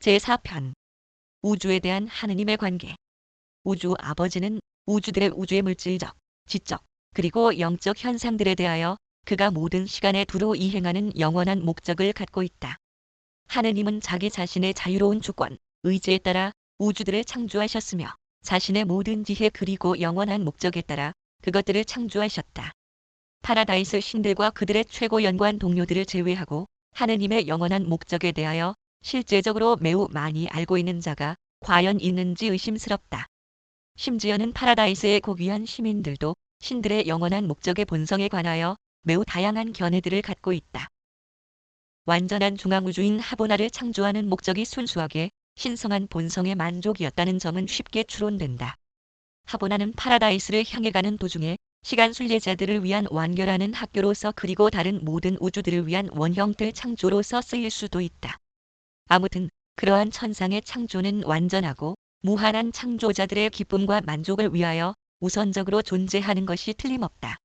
제4편 우주에 대한 하느님의 관계 우주 아버지는 우주들의 우주의 물질적, 지적, 그리고 영적 현상들에 대하여 그가 모든 시간에 두루 이행하는 영원한 목적을 갖고 있다. 하느님은 자기 자신의 자유로운 주권, 의지에 따라 우주들을 창조하셨으며 자신의 모든 지혜 그리고 영원한 목적에 따라 그것들을 창조하셨다. 파라다이스 신들과 그들의 최고 연구한 동료들을 제외하고 하느님의 영원한 목적에 대하여 실제적으로 매우 많이 알고 있는 자가 과연 있는지 의심스럽다. 심지어는 파라다이스의 고귀한 시민들도 신들의 영원한 목적의 본성에 관하여 매우 다양한 견해들을 갖고 있다. 완전한 중앙우주인 하보나를 창조하는 목적이 순수하게 신성한 본성의 만족이었다는 점은 쉽게 추론된다. 하보나는 파라다이스를 향해 가는 도중에 시간 순례자들을 위한 완결하는 학교로서 그리고 다른 모든 우주들을 위한 원형들 창조로서 쓰일 수도 있다. 아무튼 그러한 천상의 창조는 완전하고 무한한 창조자들의 기쁨과 만족을 위하여 우선적으로 존재하는 것이 틀림없다.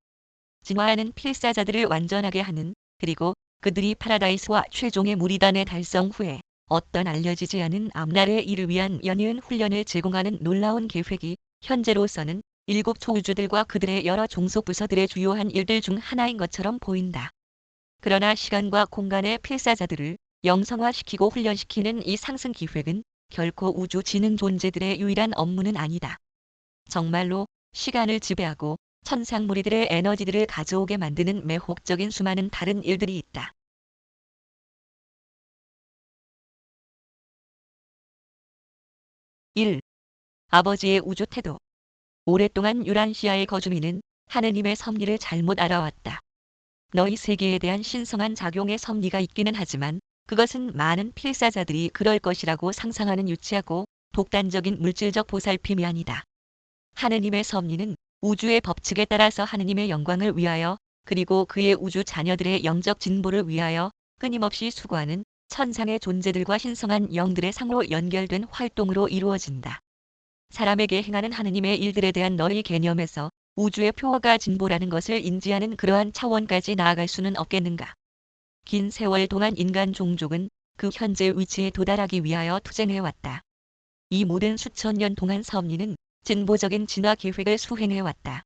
진화하는 필사자들을 완전하게 하는 그리고 그들이 파라다이스와 최종의 무리단의 달성 후에 어떤 알려지지 않은 앞날의 일을 위한 연이은 훈련을 제공하는 놀라운 계획이 현재로서는 일곱 초우주들과 그들의 여러 종속 부서들의 주요한 일들 중 하나인 것처럼 보인다. 그러나 시간과 공간의 필사자들을 영성화시키고 훈련시키는 이 상승 기획은 결코 우주 지능 존재들의 유일한 업무는 아니다. 정말로 시간을 지배하고 천상 무리들의 에너지들을 가져오게 만드는 매혹적인 수많은 다른 일들이 있다. 일 아버지의 우주 태도 오랫동안 유란시아의 거주민은 하느님의 섭리를 잘못 알아왔다. 너희 세계에 대한 신성한 작용의 섭리가 있기는 하지만 그것은 많은 필사자들이 그럴 것이라고 상상하는 유치하고 독단적인 물질적 보살핌이 아니다. 하느님의 섭리는 우주의 법칙에 따라서 하느님의 영광을 위하여 그리고 그의 우주 자녀들의 영적 진보를 위하여 끊임없이 수고하는 천상의 존재들과 신성한 영들의 상으로 연결된 활동으로 이루어진다. 사람에게 행하는 하느님의 일들에 대한 너희 개념에서 우주의 표어가 진보라는 것을 인지하는 그러한 차원까지 나아갈 수는 없겠는가. 긴 세월 동안 인간 종족은 그 현재 위치에 도달하기 위하여 투쟁해왔다. 이 모든 수천 년 동안 섭리는 진보적인 진화 계획을 수행해왔다.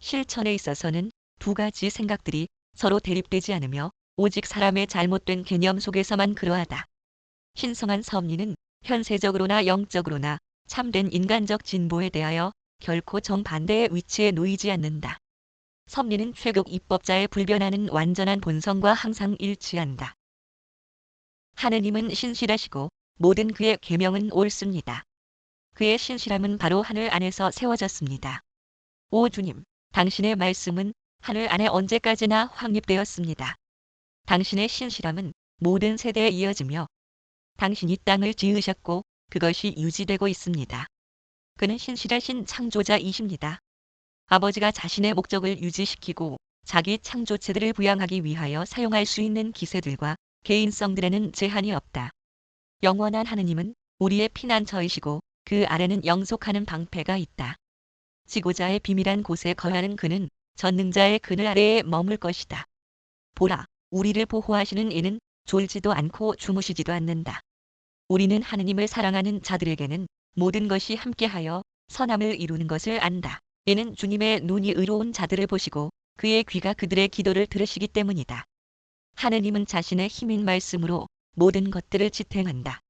실천에 있어서는 두 가지 생각들이 서로 대립되지 않으며 오직 사람의 잘못된 개념 속에서만 그러하다. 신성한 섭리는 현세적으로나 영적으로나 참된 인간적 진보에 대하여 결코 정반대의 위치에 놓이지 않는다. 섭리는 최극 입법자의 불변하는 완전한 본성과 항상 일치한다. 하느님은 신실하시고 모든 그의 계명은 옳습니다. 그의 신실함은 바로 하늘 안에서 세워졌습니다. 오 주님, 당신의 말씀은 하늘 안에 언제까지나 확립되었습니다. 당신의 신실함은 모든 세대에 이어지며 당신이 땅을 지으셨고 그것이 유지되고 있습니다. 그는 신실하신 창조자이십니다. 아버지가 자신의 목적을 유지시키고 자기 창조체들을 부양하기 위하여 사용할 수 있는 기세들과 개인성들에는 제한이 없다. 영원한 하느님은 우리의 피난처이시고 그 아래는 영속하는 방패가 있다. 지고자의 비밀한 곳에 거하는 그는 전능자의 그늘 아래에 머물 것이다. 보라, 우리를 보호하시는 이는 졸지도 않고 주무시지도 않는다. 우리는 하느님을 사랑하는 자들에게는 모든 것이 함께하여 선함을 이루는 것을 안다. 이는 주님의 눈이 의로운 자들을 보시고 그의 귀가 그들의 기도를 들으시기 때문이다. 하느님은 자신의 힘인 말씀으로 모든 것들을 지탱한다.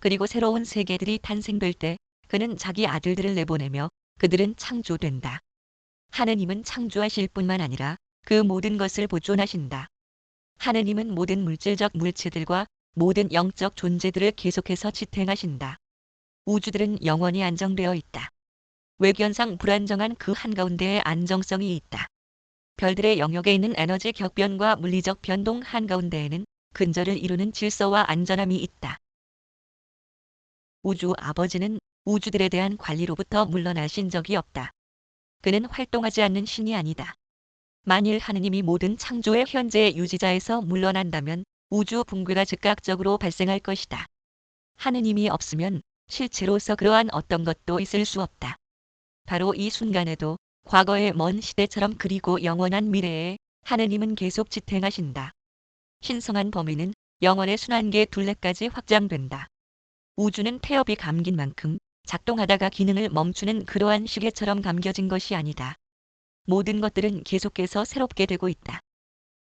그리고 새로운 세계들이 탄생될 때 그는 자기 아들들을 내보내며 그들은 창조된다. 하느님은 창조하실 뿐만 아니라 그 모든 것을 보존하신다. 하느님은 모든 물질적 물체들과 모든 영적 존재들을 계속해서 지탱하신다. 우주들은 영원히 안정되어 있다. 외견상 불안정한 그 한가운데에 안정성이 있다. 별들의 영역에 있는 에너지 격변과 물리적 변동 한가운데에는 근절을 이루는 질서와 안전함이 있다. 우주 아버지는 우주들에 대한 관리로부터 물러나신 적이 없다. 그는 활동하지 않는 신이 아니다. 만일 하느님이 모든 창조의 현재의 유지자에서 물러난다면 우주 붕괴가 즉각적으로 발생할 것이다. 하느님이 없으면 실체로서 그러한 어떤 것도 있을 수 없다. 바로 이 순간에도 과거의 먼 시대처럼 그리고 영원한 미래에 하느님은 계속 지탱하신다. 신성한 범위는 영원의 순환계 둘레까지 확장된다. 우주는 태엽이 감긴 만큼 작동하다가 기능을 멈추는 그러한 시계처럼 감겨진 것이 아니다. 모든 것들은 계속해서 새롭게 되고 있다.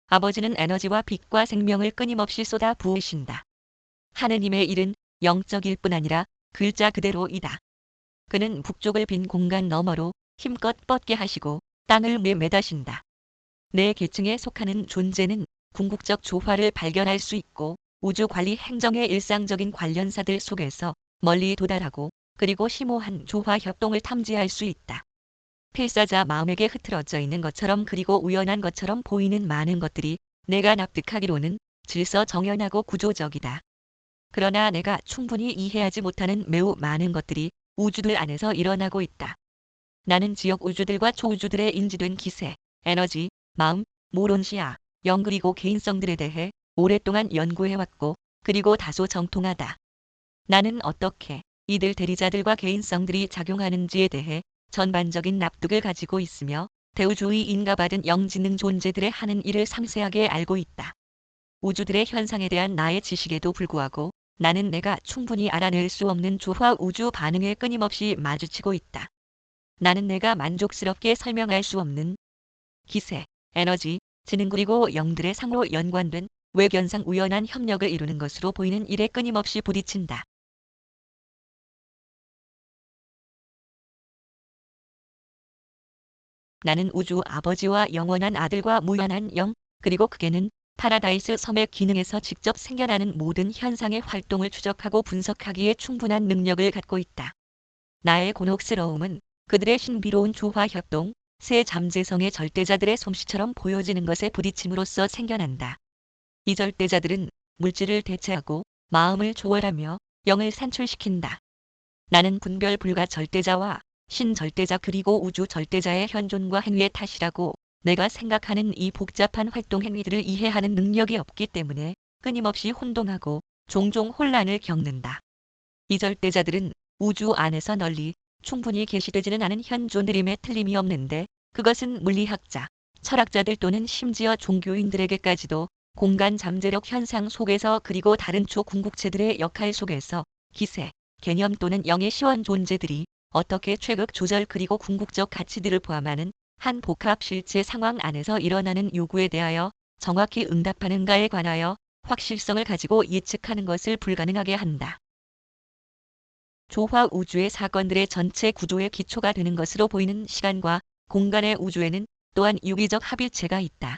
아버지는 에너지와 빛과 생명을 끊임없이 쏟아 부으신다. 하느님의 일은 영적일 뿐 아니라 글자 그대로이다. 그는 북쪽을 빈 공간 너머로 힘껏 뻗게 하시고 땅을 매매다신다. 내 계층에 속하는 존재는 궁극적 조화를 발견할 수 있고 우주 관리 행정의 일상적인 관련사들 속에서 멀리 도달하고 그리고 심오한 조화 협동을 탐지할 수 있다. 필사자 마음에게 흐트러져 있는 것처럼 그리고 우연한 것처럼 보이는 많은 것들이 내가 납득하기로는 질서 정연하고 구조적이다. 그러나 내가 충분히 이해하지 못하는 매우 많은 것들이 우주들 안에서 일어나고 있다. 나는 지역 우주들과 초우주들의 인지된 기세, 에너지, 마음, 모론시야, 영 그리고 개인성들에 대해 오랫동안 연구해왔고 그리고 다소 정통하다. 나는 어떻게 이들 대리자들과 개인성들이 작용하는지에 대해 전반적인 납득을 가지고 있으며 대우주의 인가받은 영지능 존재들의 하는 일을 상세하게 알고 있다. 우주들의 현상에 대한 나의 지식에도 불구하고 나는 내가 충분히 알아낼 수 없는 조화 우주 반응에 끊임없이 마주치고 있다. 나는 내가 만족스럽게 설명할 수 없는 기세, 에너지, 지능 그리고 영들의 상호 연관된 외견상 우연한 협력을 이루는 것으로 보이는 일에 끊임없이 부딪힌다. 나는 우주 아버지와 영원한 아들과 무한한 영, 그리고 그게는 파라다이스 섬의 기능에서 직접 생겨나는 모든 현상의 활동을 추적하고 분석하기에 충분한 능력을 갖고 있다. 나의 곤혹스러움은 그들의 신비로운 조화 협동, 새 잠재성의 절대자들의 솜씨처럼 보여지는 것에 부딪힘으로써 생겨난다. 이 절대자들은 물질을 대체하고 마음을 조월하며 영을 산출시킨다. 나는 분별 불가 절대자와 신절대자 그리고 우주 절대자의 현존과 행위의 탓이라고 내가 생각하는 이 복잡한 활동 행위들을 이해하는 능력이 없기 때문에 끊임없이 혼동하고 종종 혼란을 겪는다. 이 절대자들은 우주 안에서 널리 충분히 계시되지는 않은 현존들임에 틀림이 없는데 그것은 물리학자, 철학자들 또는 심지어 종교인들에게까지도 공간 잠재력 현상 속에서 그리고 다른 초궁극체들의 역할 속에서 기세, 개념 또는 영의 시원 존재들이 어떻게 최극 조절 그리고 궁극적 가치들을 포함하는 한 복합 실제 상황 안에서 일어나는 요구에 대하여 정확히 응답하는가에 관하여 확실성을 가지고 예측하는 것을 불가능하게 한다. 조화 우주의 사건들의 전체 구조의 기초가 되는 것으로 보이는 시간과 공간의 우주에는 또한 유기적 합일체가 있다.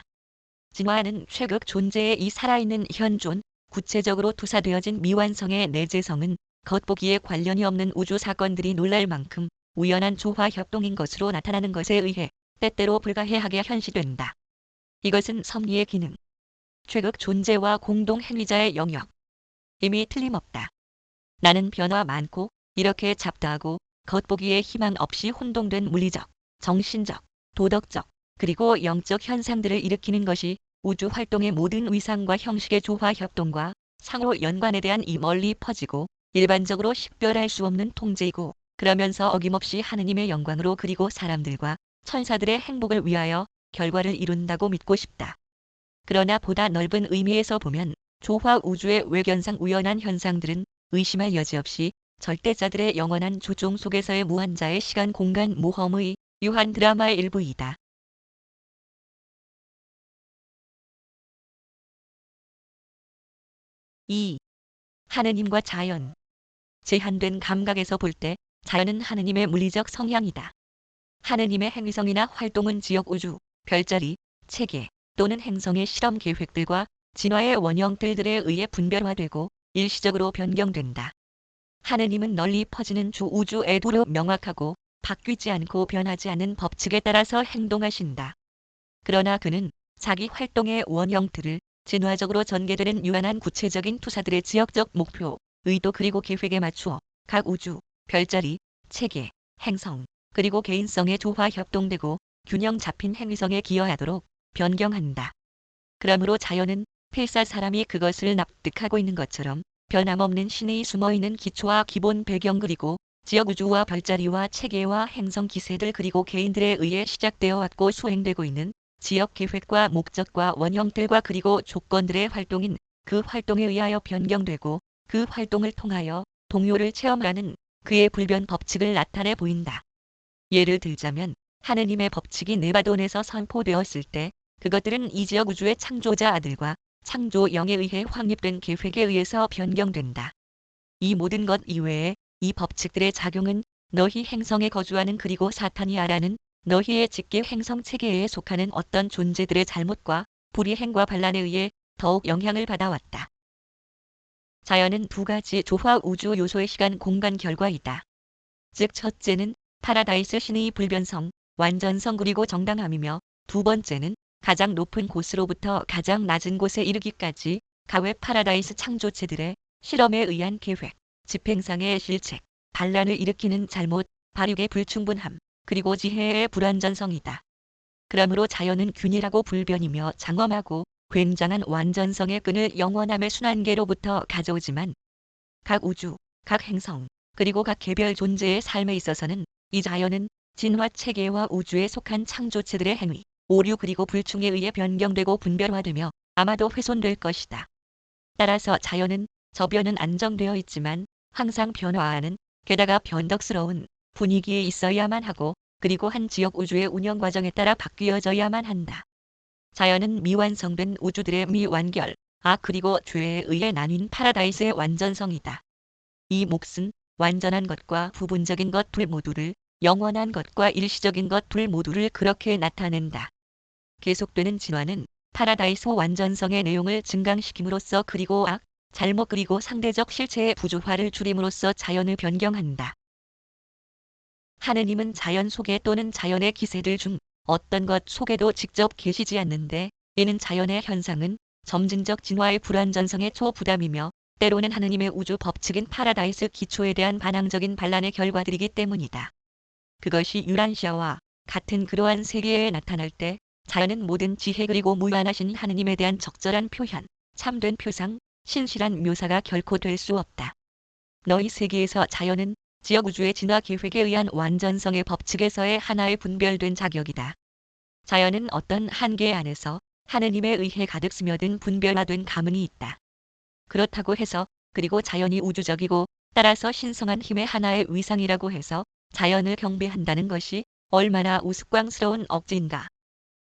진화하는 최극 존재의 이 살아있는 현존, 구체적으로 투사되어진 미완성의 내재성은 겉보기에 관련이 없는 우주 사건들이 놀랄 만큼 우연한 조화 협동인 것으로 나타나는 것에 의해 때때로 불가해하게 현시된다. 이것은 섭리의 기능, 최극 존재와 공동 행위자의 영역. 이미 틀림없다. 나는 변화 많고 이렇게 잡다하고 겉보기에 희망 없이 혼동된 물리적, 정신적, 도덕적, 그리고 영적 현상들을 일으키는 것이 우주 활동의 모든 위상과 형식의 조화 협동과 상호 연관에 대한 이 멀리 퍼지고 일반적으로 식별할 수 없는 통제이고 그러면서 어김없이 하느님의 영광으로 그리고 사람들과 천사들의 행복을 위하여 결과를 이룬다고 믿고 싶다. 그러나 보다 넓은 의미에서 보면 조화 우주의 외견상 우연한 현상들은 의심할 여지 없이 절대자들의 영원한 조종 속에서의 무한자의 시간 공간 모험의 유한 드라마의 일부이다. 이 하느님과 자연 제한된 감각에서 볼 때 자연은 하느님의 물리적 성향이다. 하느님의 행위성이나 활동은 지역 우주, 별자리, 체계 또는 행성의 실험 계획들과 진화의 원형들들에 의해 분별화되고 일시적으로 변경된다. 하느님은 널리 퍼지는 주 우주에 두루 명확하고 바뀌지 않고 변하지 않는 법칙에 따라서 행동하신다. 그러나 그는 자기 활동의 원형들을 진화적으로 전개되는 유한한 구체적인 투사들의 지역적 목표, 의도 그리고 계획에 맞추어 각 우주, 별자리, 체계, 행성, 그리고 개인성의 조화 협동되고 균형 잡힌 행위성에 기여하도록 변경한다. 그러므로 자연은 필사 사람이 그것을 납득하고 있는 것처럼 변함없는 신의 숨어있는 기초와 기본 배경 그리고 지역 우주와 별자리와 체계와 행성 기세들 그리고 개인들에 의해 시작되어 왔고 수행되고 있는 지역 계획과 목적과 원형들과 그리고 조건들의 활동인 그 활동에 의하여 변경되고 그 활동을 통하여 동요를 체험하는 그의 불변 법칙을 나타내 보인다. 예를 들자면 하느님의 법칙이 네바돈에서 선포되었을 때 그것들은 이 지역 우주의 창조자 아들과 창조 영에 의해 확립된 계획에 의해서 변경된다. 이 모든 것 이외에 이 법칙들의 작용은 너희 행성에 거주하는 그리고 사탄이 아라는 너희의 직계 행성 체계에 속하는 어떤 존재들의 잘못과 불이행과 반란에 의해 더욱 영향을 받아왔다. 자연은 두 가지 조화 우주 요소의 시간 공간 결과이다. 즉 첫째는 파라다이스 신의 불변성, 완전성 그리고 정당함이며 두 번째는 가장 높은 곳으로부터 가장 낮은 곳에 이르기까지 가외 파라다이스 창조체들의 실험에 의한 계획, 집행상의 실책, 반란을 일으키는 잘못, 발육의 불충분함, 그리고 지혜의 불완전성이다. 그러므로 자연은 균일하고 불변이며 장엄하고 굉장한 완전성의 끈을 영원함의 순환계로부터 가져오지만 각 우주, 각 행성, 그리고 각 개별 존재의 삶에 있어서는 이 자연은 진화 체계와 우주에 속한 창조체들의 행위, 오류 그리고 불충에 의해 변경되고 분별화되며 아마도 훼손될 것이다. 따라서 자연은 저변은 안정되어 있지만 항상 변화하는 게다가 변덕스러운 분위기에 있어야만 하고 그리고 한 지역 우주의 운영 과정에 따라 바뀌어져야만 한다. 자연은 미완성된 우주들의 미완결, 악 그리고 죄에 의해 나뉜 파라다이스의 완전성이다. 이 몫은 완전한 것과 부분적인 것 둘 모두를 영원한 것과 일시적인 것 둘 모두를 그렇게 나타낸다. 계속되는 진화는 파라다이스 완전성의 내용을 증강시킴으로써 그리고 악, 잘못 그리고 상대적 실체의 부조화를 줄임으로써 자연을 변경한다. 하느님은 자연 속에 또는 자연의 기세들 중 어떤 것 속에도 직접 계시지 않는데 이는 자연의 현상은 점진적 진화의 불완전성의 초부담이며 때로는 하느님의 우주 법칙인 파라다이스 기초에 대한 반항적인 반란의 결과들이기 때문이다. 그것이 유란시아와 같은 그러한 세계에 나타날 때 자연은 모든 지혜 그리고 무한하신 하느님에 대한 적절한 표현, 참된 표상, 신실한 묘사가 결코 될 수 없다. 너희 세계에서 자연은 지역 우주의 진화 계획에 의한 완전성의 법칙에서의 하나의 분별된 자격이다. 자연은 어떤 한계 안에서 하느님에 의해 가득 스며든 분별화된 가문이 있다. 그렇다고 해서 그리고 자연이 우주적이고 따라서 신성한 힘의 하나의 위상이라고 해서 자연을 경배한다는 것이 얼마나 우스꽝스러운 억지인가.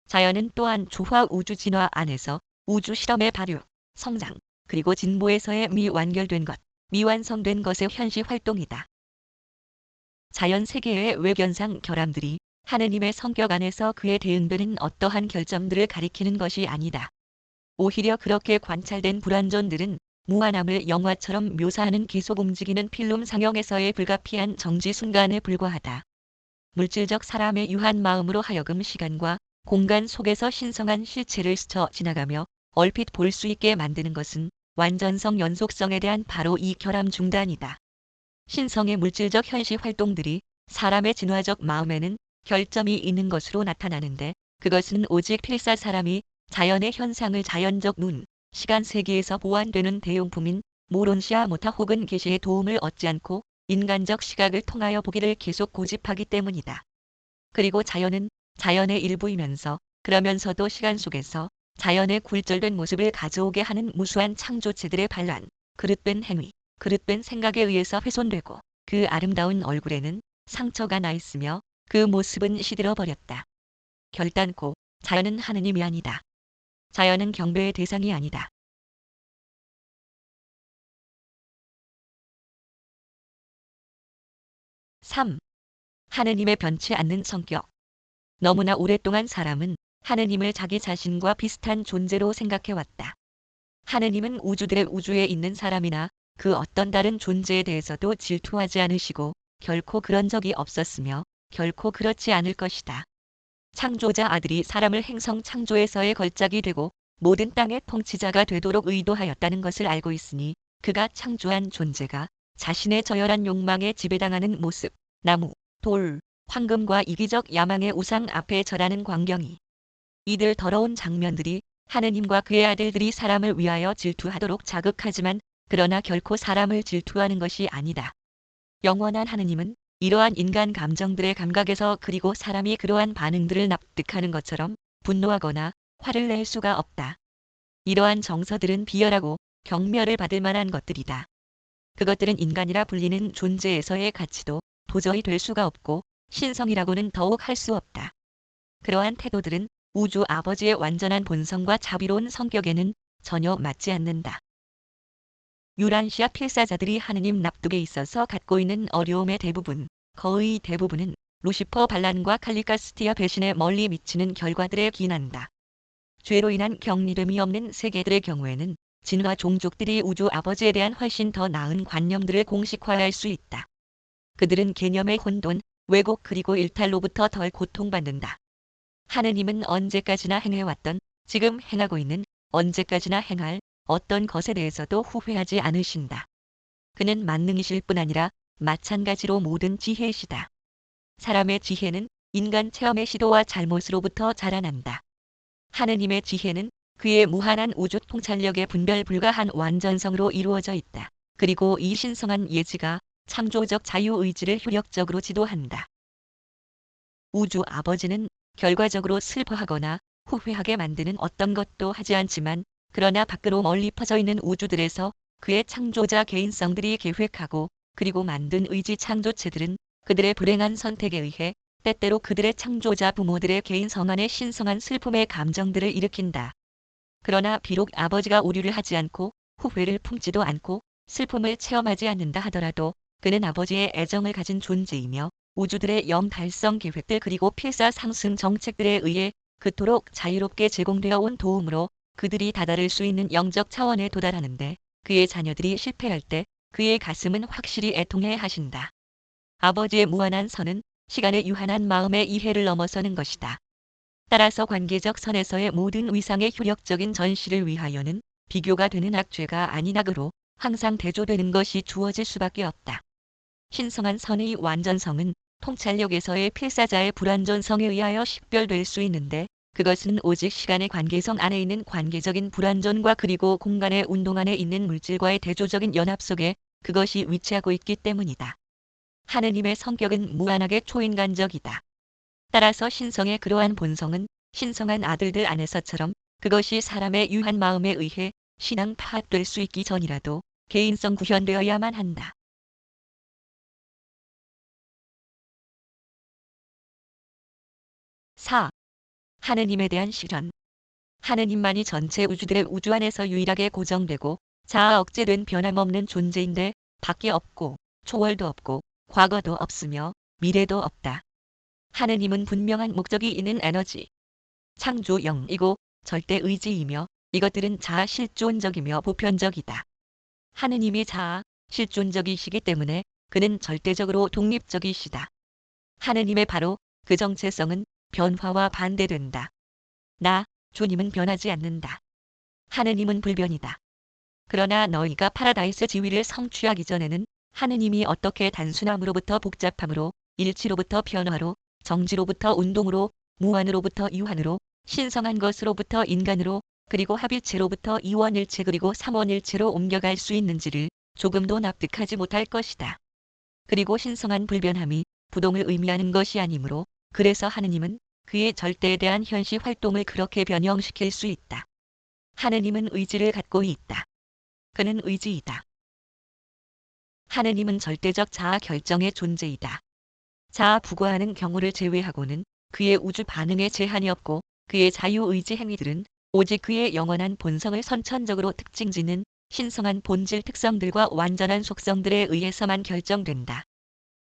자연은 또한 조화 우주 진화 안에서 우주 실험의 발육, 성장, 그리고 진보에서의 미완결된 것, 미완성된 것의 현시 활동이다. 자연 세계의 외견상 결함들이 하느님의 성격 안에서 그에 대응되는 어떠한 결정들을 가리키는 것이 아니다. 오히려 그렇게 관찰된 불완전들은 무한함을 영화처럼 묘사하는 계속 움직이는 필름 상영에서의 불가피한 정지 순간에 불과하다. 물질적 사람의 유한 마음으로 하여금 시간과 공간 속에서 신성한 실체를 스쳐 지나가며 얼핏 볼 수 있게 만드는 것은 완전성 연속성에 대한 바로 이 결함 중단이다. 신성의 물질적 현시 활동들이 사람의 진화적 마음에는 결점이 있는 것으로 나타나는데 그것은 오직 필사 사람이 자연의 현상을 자연적 눈, 시간 세계에서 보완되는 대용품인 모론시아 모타 혹은 계시의 도움을 얻지 않고 인간적 시각을 통하여 보기를 계속 고집하기 때문이다. 그리고 자연은 자연의 일부이면서 그러면서도 시간 속에서 자연의 굴절된 모습을 가져오게 하는 무수한 창조체들의 반란, 그릇된 행위, 그릇된 생각에 의해서 훼손되고 그 아름다운 얼굴에는 상처가 나 있으며 그 모습은 시들어 버렸다. 결단코 자연은 하느님이 아니다. 자연은 경배의 대상이 아니다. (3) 하느님의 변치 않는 성격 너무나 오랫동안 사람은 하느님을 자기 자신과 비슷한 존재로 생각해왔다. 하느님은 우주들의 우주에 있는 사람이나 그 어떤 다른 존재에 대해서도 질투하지 않으시고 결코 그런 적이 없었으며 결코 그렇지 않을 것이다. 창조자 아들이 사람을 행성 창조에서의 걸작이 되고 모든 땅의 통치자가 되도록 의도하였다는 것을 알고 있으니 그가 창조한 존재가 자신의 저열한 욕망에 지배당하는 모습, 나무, 돌, 황금과 이기적 야망의 우상 앞에 절하는 광경이 이들 더러운 장면들이 하느님과 그의 아들들이 사람을 위하여 질투하도록 자극하지만 그러나 결코 사람을 질투하는 것이 아니다. 영원한 하느님은 이러한 인간 감정들의 감각에서 그리고 사람이 그러한 반응들을 납득하는 것처럼 분노하거나 화를 낼 수가 없다. 이러한 정서들은 비열하고 경멸을 받을 만한 것들이다. 그것들은 인간이라 불리는 존재에서의 가치도 도저히 될 수가 없고 신성이라고는 더욱 할 수 없다. 그러한 태도들은 우주 아버지의 완전한 본성과 자비로운 성격에는 전혀 맞지 않는다. 유란시아 필사자들이 하느님 납득에 있어서 갖고 있는 어려움의 대부분, 거의 대부분은 루시퍼 반란과 칼리가스티아 배신에 멀리 미치는 결과들에 기인한다. 죄로 인한 격리됨이 없는 세계들의 경우에는 진화 종족들이 우주 아버지에 대한 훨씬 더 나은 관념들을 공식화할 수 있다. 그들은 개념의 혼돈, 왜곡 그리고 일탈로부터 덜 고통받는다. 하느님은 언제까지나 행해왔던, 지금 행하고 있는, 언제까지나 행할 어떤 것에 대해서도 후회하지 않으신다. 그는 만능이실 뿐 아니라 마찬가지로 모든 지혜이시다. 사람의 지혜는 인간 체험의 시도와 잘못으로부터 자라난다. 하느님의 지혜는 그의 무한한 우주 통찰력의 분별 불가한 완전성으로 이루어져 있다. 그리고 이 신성한 예지가 창조적 자유의지를 효력적으로 지도한다. 우주 아버지는 결과적으로 슬퍼하거나 후회하게 만드는 어떤 것도 하지 않지만 그러나 밖으로 멀리 퍼져 있는 우주들에서 그의 창조자 개인성들이 계획하고 그리고 만든 의지 창조체들은 그들의 불행한 선택에 의해 때때로 그들의 창조자 부모들의 개인 성안의 신성한 슬픔의 감정들을 일으킨다. 그러나 비록 아버지가 오류를 하지 않고 후회를 품지도 않고 슬픔을 체험하지 않는다 하더라도 그는 아버지의 애정을 가진 존재이며 우주들의 염 달성 계획들 그리고 필사 상승 정책들에 의해 그토록 자유롭게 제공되어 온 도움으로 그들이 다다를 수 있는 영적 차원에 도달하는데 그의 자녀들이 실패할 때 그의 가슴은 확실히 애통해 하신다. 아버지의 무한한 선은 시간의 유한한 마음의 이해를 넘어서는 것이다. 따라서 관계적 선에서의 모든 위상의 효력적인 전시를 위하여는 비교가 되는 악죄가 아닌 악으로 항상 대조되는 것이 주어질 수밖에 없다. 신성한 선의 완전성은 통찰력에서의 필사자의 불완전성에 의하여 식별될 수 있는데 그것은 오직 시간의 관계성 안에 있는 관계적인 불완전과 그리고 공간의 운동 안에 있는 물질과의 대조적인 연합 속에 그것이 위치하고 있기 때문이다. 하느님의 성격은 무한하게 초인간적이다. 따라서 신성의 그러한 본성은 신성한 아들들 안에서처럼 그것이 사람의 유한 마음에 의해 신앙 파악될 수 있기 전이라도 개인성 구현되어야만 한다. 사 하느님에 대한 실현 하느님만이 전체 우주들의 우주 안에서 유일하게 고정되고 자아 억제된 변함없는 존재인데 밖에 없고 초월도 없고 과거도 없으며 미래도 없다. 하느님은 분명한 목적이 있는 에너지, 창조 영이고 절대 의지이며 이것들은 자아 실존적이며 보편적이다. 하느님이 자아 실존적이시기 때문에 그는 절대적으로 독립적이시다. 하느님의 바로 그 정체성은 변화와 반대된다. 나, 주님은 변하지 않는다. 하느님은 불변이다. 그러나 너희가 파라다이스 지위를 성취하기 전에는 하느님이 어떻게 단순함으로부터 복잡함으로, 일치로부터 변화로, 정지로부터 운동으로, 무한으로부터 유한으로, 신성한 것으로부터 인간으로, 그리고 합일체로부터 이원일체 그리고 삼원일체로 옮겨갈 수 있는지를 조금도 납득하지 못할 것이다. 그리고 신성한 불변함이 부동을 의미하는 것이 아니므로 그래서 하느님은 그의 절대에 대한 현시 활동을 그렇게 변형시킬 수 있다. 하느님은 의지를 갖고 있다. 그는 의지이다. 하느님은 절대적 자아 결정의 존재이다. 자아 부과하는 경우를 제외하고는 그의 우주 반응에 제한이 없고 그의 자유의지 행위들은 오직 그의 영원한 본성을 선천적으로 특징짓는 신성한 본질 특성들과 완전한 속성들에 의해서만 결정된다.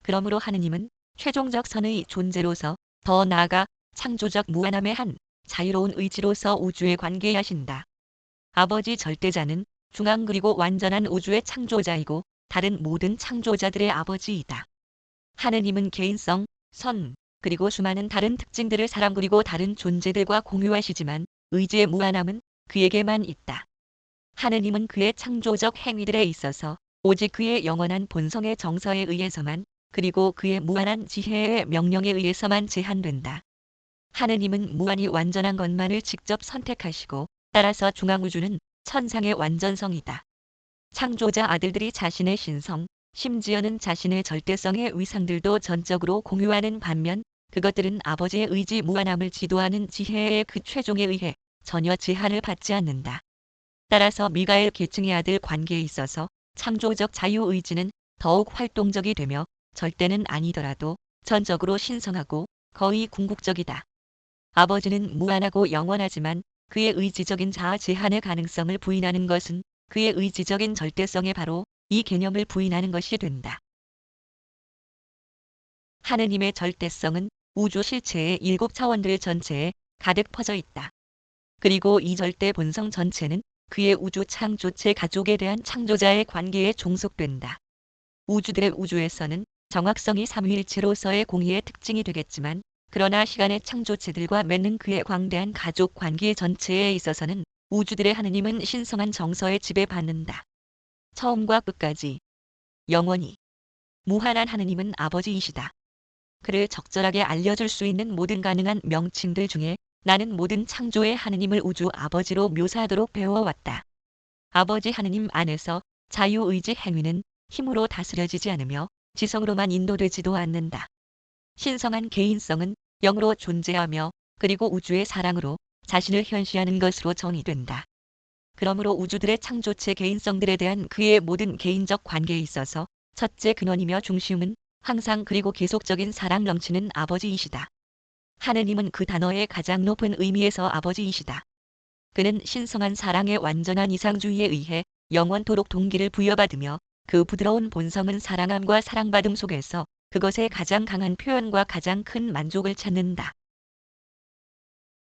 그러므로 하느님은 최종적 선의 존재로서 더 나아가 창조적 무한함의 한 자유로운 의지로서 우주에 관계하신다. 아버지 절대자는 중앙 그리고 완전한 우주의 창조자이고 다른 모든 창조자들의 아버지이다. 하느님은 개인성, 선, 그리고 수많은 다른 특징들을 사람 그리고 다른 존재들과 공유하시지만 의지의 무한함은 그에게만 있다. 하느님은 그의 창조적 행위들에 있어서 오직 그의 영원한 본성의 정서에 의해서만 그리고 그의 무한한 지혜의 명령에 의해서만 제한된다. 하느님은 무한히 완전한 것만을 직접 선택하시고 따라서 중앙우주는 천상의 완전성이다. 창조자 아들들이 자신의 신성, 심지어는 자신의 절대성의 위상들도 전적으로 공유하는 반면 그것들은 아버지의 의지 무한함을 지도하는 지혜의 그 최종에 의해 전혀 제한을 받지 않는다. 따라서 미가엘 계층의 아들 관계에 있어서 창조적 자유의지는 더욱 활동적이 되며 절대는 아니더라도 전적으로 신성하고 거의 궁극적이다. 아버지는 무한하고 영원하지만 그의 의지적인 자아 제한의 가능성을 부인하는 것은 그의 의지적인 절대성에 바로 이 개념을 부인하는 것이 된다. 하느님의 절대성은 우주 실체의 일곱 차원들 전체에 가득 퍼져 있다. 그리고 이 절대 본성 전체는 그의 우주 창조체 가족에 대한 창조자의 관계에 종속된다. 우주들의 우주에서는 정확성이 삼위일체로서의 공의의 특징이 되겠지만 그러나 시간의 창조체들과 맺는 그의 광대한 가족 관계 전체에 있어서는 우주들의 하느님은 신성한 정서에 지배받는다. 처음과 끝까지 영원히 무한한 하느님은 아버지이시다. 그를 적절하게 알려줄 수 있는 모든 가능한 명칭들 중에 나는 모든 창조의 하느님을 우주 아버지로 묘사하도록 배워왔다. 아버지 하느님 안에서 자유의지 행위는 힘으로 다스려지지 않으며 지성으로만 인도되지도 않는다. 신성한 개인성은 영으로 존재하며 그리고 우주의 사랑으로 자신을 현시하는 것으로 정의된다. 그러므로 우주들의 창조체 개인성들에 대한 그의 모든 개인적 관계에 있어서 첫째 근원이며 중심은 항상 그리고 계속적인 사랑 넘치는 아버지이시다. 하느님은 그 단어의 가장 높은 의미에서 아버지이시다. 그는 신성한 사랑의 완전한 이상주의에 의해 영원토록 동기를 부여받으며 그 부드러운 본성은 사랑함과 사랑받음 속에서 그것의 가장 강한 표현과 가장 큰 만족을 찾는다.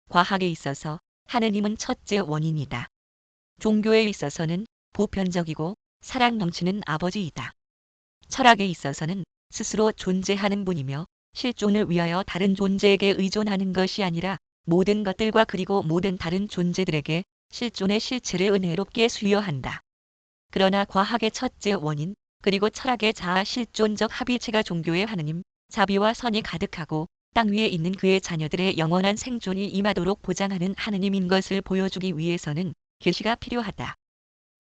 과학에 있어서 하느님은 첫째 원인이다. 종교에 있어서는 보편적이고 사랑 넘치는 아버지이다. 철학에 있어서는 스스로 존재하는 분이며 실존을 위하여 다른 존재에게 의존하는 것이 아니라 모든 것들과 그리고 모든 다른 존재들에게 실존의 실체를 은혜롭게 수여한다. 그러나 과학의 첫째 원인 그리고 철학의 자아 실존적 합의체가 종교의 하느님 자비와 선이 가득하고 땅 위에 있는 그의 자녀들의 영원한 생존이 임하도록 보장하는 하느님인 것을 보여주기 위해서는 계시가 필요하다.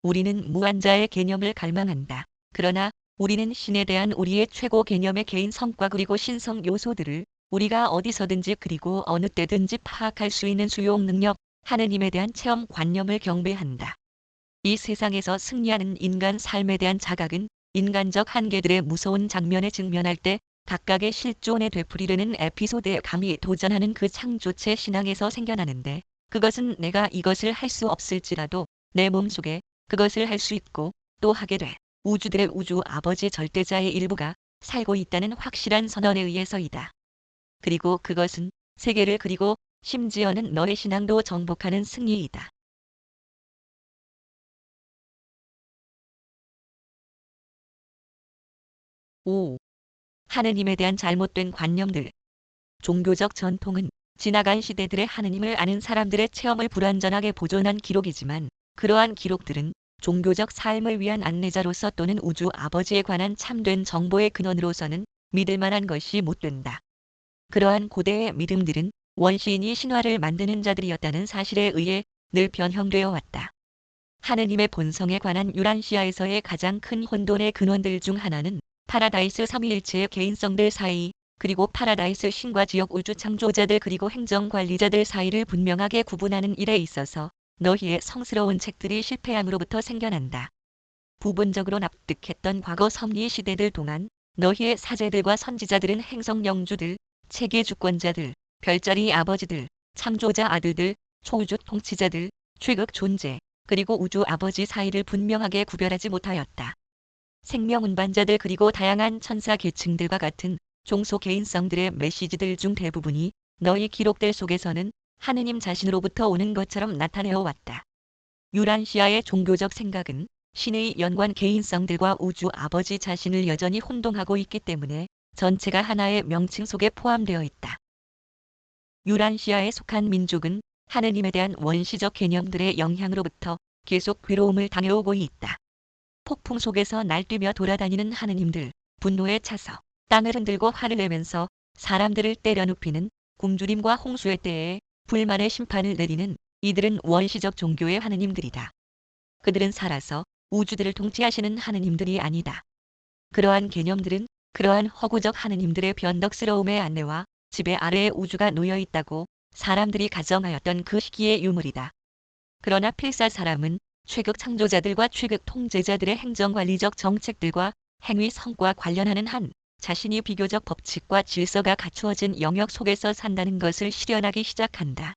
우리는 무한자의 개념을 갈망한다. 그러나 우리는 신에 대한 우리의 최고 개념의 개인 성과 그리고 신성 요소들을 우리가 어디서든지 그리고 어느 때든지 파악할 수 있는 수용 능력, 하느님에 대한 체험 관념을 경배한다. 이 세상에서 승리하는 인간 삶에 대한 자각은 인간적 한계들의 무서운 장면에 직면할 때 각각의 실존에 되풀이되는 에피소드에 감히 도전하는 그 창조체 신앙에서 생겨나는데 그것은 내가 이것을 할 수 없을지라도 내 몸속에 그것을 할 수 있고 또 하게 돼. 우주들의 우주 아버지 절대자의 일부가 살고 있다는 확실한 선언에 의해서이다. 그리고 그것은 세계를 그리고 심지어는 너의 신앙도 정복하는 승리이다. 오. 하느님에 대한 잘못된 관념들. 종교적 전통은 지나간 시대들의 하느님을 아는 사람들의 체험을 불완전하게 보존한 기록이지만 그러한 기록들은 종교적 삶을 위한 안내자로서 또는 우주 아버지에 관한 참된 정보의 근원으로서는 믿을 만한 것이 못 된다. 그러한 고대의 믿음들은 원시인이 신화를 만드는 자들이었다는 사실에 의해 늘 변형되어 왔다. 하느님의 본성에 관한 유란시아에서의 가장 큰 혼돈의 근원들 중 하나는 파라다이스 삼위일체의 개인성들 사이 그리고 파라다이스 신과 지역 우주 창조자들 그리고 행정관리자들 사이를 분명하게 구분하는 일에 있어서 너희의 성스러운 책들이 실패함으로부터 생겨난다. 부분적으로 납득했던 과거 섭리 시대들 동안 너희의 사제들과 선지자들은 행성 영주들, 체계 주권자들, 별자리 아버지들, 창조자 아들들, 초우주 통치자들, 최극 존재, 그리고 우주 아버지 사이를 분명하게 구별하지 못하였다. 생명 운반자들 그리고 다양한 천사 계층들과 같은 종소 개인성들의 메시지들 중 대부분이 너희 기록들 속에서는 하느님 자신으로부터 오는 것처럼 나타내어 왔다. 유란시아의 종교적 생각은 신의 연관 개인성들과 우주 아버지 자신을 여전히 혼동하고 있기 때문에 전체가 하나의 명칭 속에 포함되어 있다. 유란시아에 속한 민족은 하느님에 대한 원시적 개념들의 영향으로부터 계속 괴로움을 당해오고 있다. 폭풍 속에서 날뛰며 돌아다니는 하느님들, 분노에 차서 땅을 흔들고 화를 내면서 사람들을 때려 눕히는 굶주림과 홍수의 때에 불만의 심판을 내리는 이들은 원시적 종교의 하느님들이다. 그들은 살아서 우주들을 통치하시는 하느님들이 아니다. 그러한 개념들은 그러한 허구적 하느님들의 변덕스러움의 안내와 지배 아래에 우주가 놓여 있다고 사람들이 가정하였던 그 시기의 유물이다. 그러나 필사 사람은 최극 창조자들과 최극 통제자들의 행정관리적 정책들과 행위 성과 관련하는 한 자신이 비교적 법칙과 질서가 갖추어진 영역 속에서 산다는 것을 실현하기 시작한다.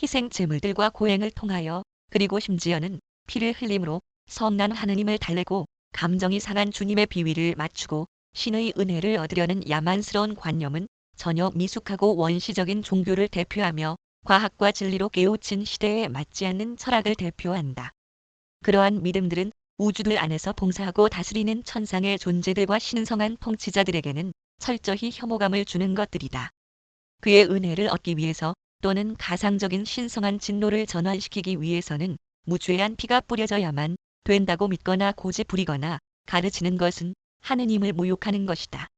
희생 제물들과 고행을 통하여 그리고 심지어는 피를 흘림으로 성난 하느님을 달래고 감정이 상한 주님의 비위를 맞추고 신의 은혜를 얻으려는 야만스러운 관념은 전혀 미숙하고 원시적인 종교를 대표하며 과학과 진리로 깨우친 시대에 맞지 않는 철학을 대표한다. 그러한 믿음들은 우주들 안에서 봉사하고 다스리는 천상의 존재들과 신성한 통치자들에게는 철저히 혐오감을 주는 것들이다. 그의 은혜를 얻기 위해서 또는 가상적인 신성한 진노를 전환시키기 위해서는 무죄한 피가 뿌려져야만 된다고 믿거나 고집부리거나 가르치는 것은 하느님을 모욕하는 것이다.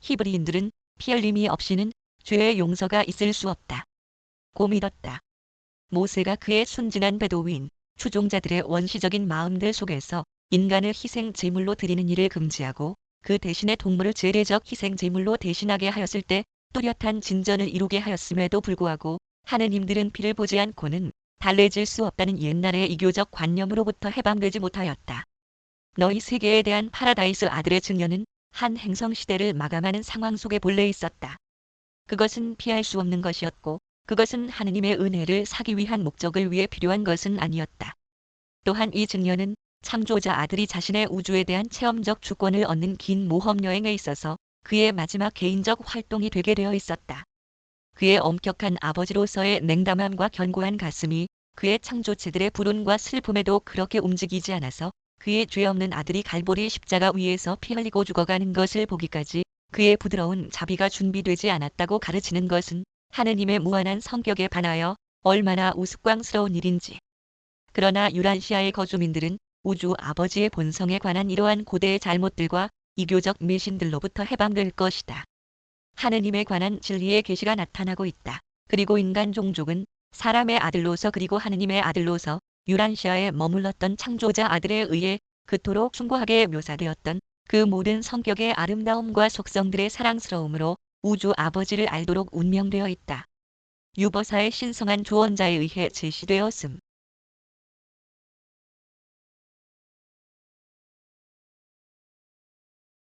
히브리인들은 피 흘림이 없이는 죄의 용서가 있을 수 없다. 고 믿었다. 모세가 그의 순진한 배도인 추종자들의 원시적인 마음들 속에서 인간을 희생 제물로 드리는 일을 금지하고 그 대신에 동물을 제례적 희생 제물로 대신하게 하였을 때 뚜렷한 진전을 이루게 하였음에도 불구하고 하느님들은 피를 보지 않고는 달래질 수 없다는 옛날의 이교적 관념으로부터 해방되지 못하였다. 너희 세계에 대한 파라다이스 아들의 증언은 한 행성 시대를 마감하는 상황 속에 본래 있었다. 그것은 피할 수 없는 것이었고 그것은 하느님의 은혜를 사기 위한 목적을 위해 필요한 것은 아니었다. 또한 이 증언은 창조자 아들이 자신의 우주에 대한 체험적 주권을 얻는 긴 모험 여행에 있어서 그의 마지막 개인적 활동이 되게 되어 있었다. 그의 엄격한 아버지로서의 냉담함과 견고한 가슴이 그의 창조체들의 불운과 슬픔에도 그렇게 움직이지 않아서 그의 죄 없는 아들이 갈보리 십자가 위에서 피 흘리고 죽어가는 것을 보기까지 그의 부드러운 자비가 준비되지 않았다고 가르치는 것은 하느님의 무한한 성격에 반하여 얼마나 우스꽝스러운 일인지. 그러나 유란시아의 거주민들은 우주 아버지의 본성에 관한 이러한 고대의 잘못들과 이교적迷신들로부터 해방될 것이다. 하느님에 관한 진리의 계시가 나타나고 있다. 그리고 인간 종족은 사람의 아들로서 그리고 하느님의 아들로서 유란시아에 머물렀던 창조자 아들에 의해 그토록 숭고하게 묘사되었던 그 모든 성격의 아름다움과 속성들의 사랑스러움으로 우주 아버지를 알도록 운명되어 있다. 유버사의 신성한 조언자에 의해 제시되었음.